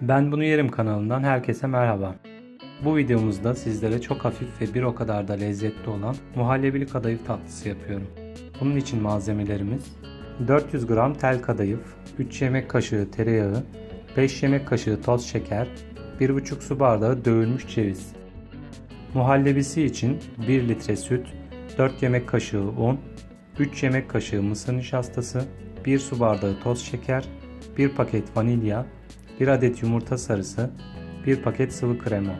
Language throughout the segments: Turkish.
Ben Bunu Yerim kanalından herkese merhaba. Bu videomuzda sizlere çok hafif ve bir o kadar da lezzetli olan muhallebili kadayıf tatlısı yapıyorum. Bunun için malzemelerimiz 400 gram tel kadayıf, 3 yemek kaşığı tereyağı, 5 yemek kaşığı toz şeker, 1,5 su bardağı dövülmüş ceviz. Muhallebisi için 1 litre süt, 4 yemek kaşığı un, 3 yemek kaşığı mısır nişastası, 1 su bardağı toz şeker, 1 paket vanilya, 1 adet yumurta sarısı, 1 paket sıvı krema.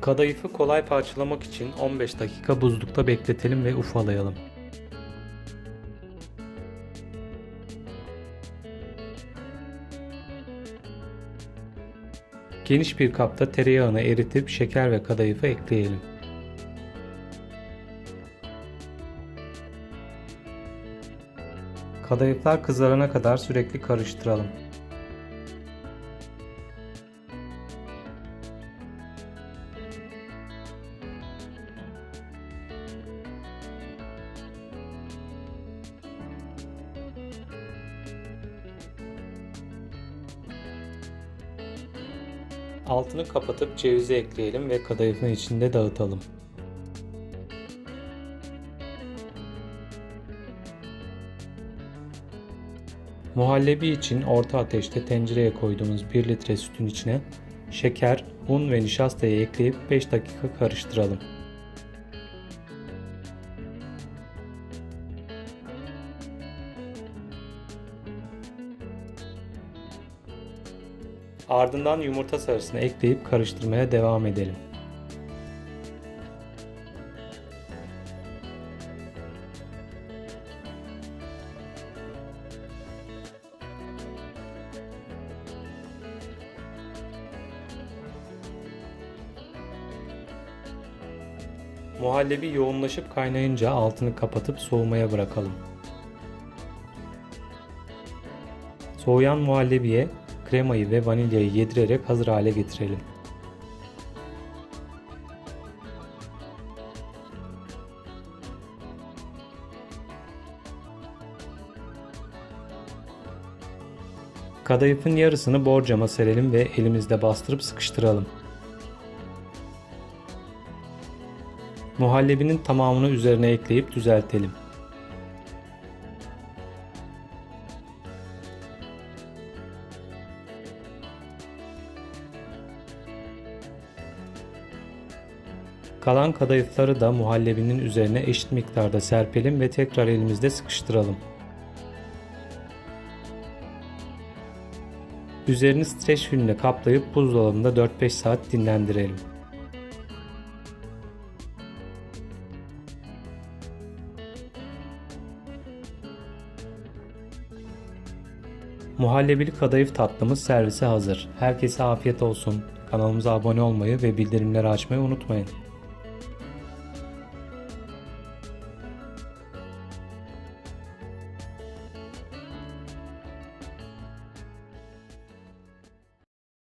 Kadayıfı kolay parçalamak için 15 dakika buzlukta bekletelim ve ufalayalım. Geniş bir kapta tereyağını eritip şeker ve kadayıfı ekleyelim. Kadayıflar kızarana kadar sürekli karıştıralım. Altını kapatıp cevizi ekleyelim ve kadayıfın içinde dağıtalım. Muhallebi için orta ateşte tencereye koyduğumuz 1 litre sütün içine şeker, un ve nişastayı ekleyip 5 dakika karıştıralım. Ardından yumurta sarısını ekleyip karıştırmaya devam edelim. Muhallebi yoğunlaşıp kaynayınca altını kapatıp soğumaya bırakalım. Soğuyan muhallebiye kremayı ve vanilyayı yedirerek hazır hale getirelim. Kadayıfın yarısını borcama serelim ve elimizde bastırıp sıkıştıralım. Muhallebinin tamamını üzerine ekleyip düzeltelim. Kalan kadayıfları da muhallebinin üzerine eşit miktarda serpelim ve tekrar elimizde sıkıştıralım. Üzerini streç filmle kaplayıp buzdolabında 4-5 saat dinlendirelim. Muhallebili kadayıf tatlımız servise hazır. Herkese afiyet olsun. Kanalımıza abone olmayı ve bildirimleri açmayı unutmayın.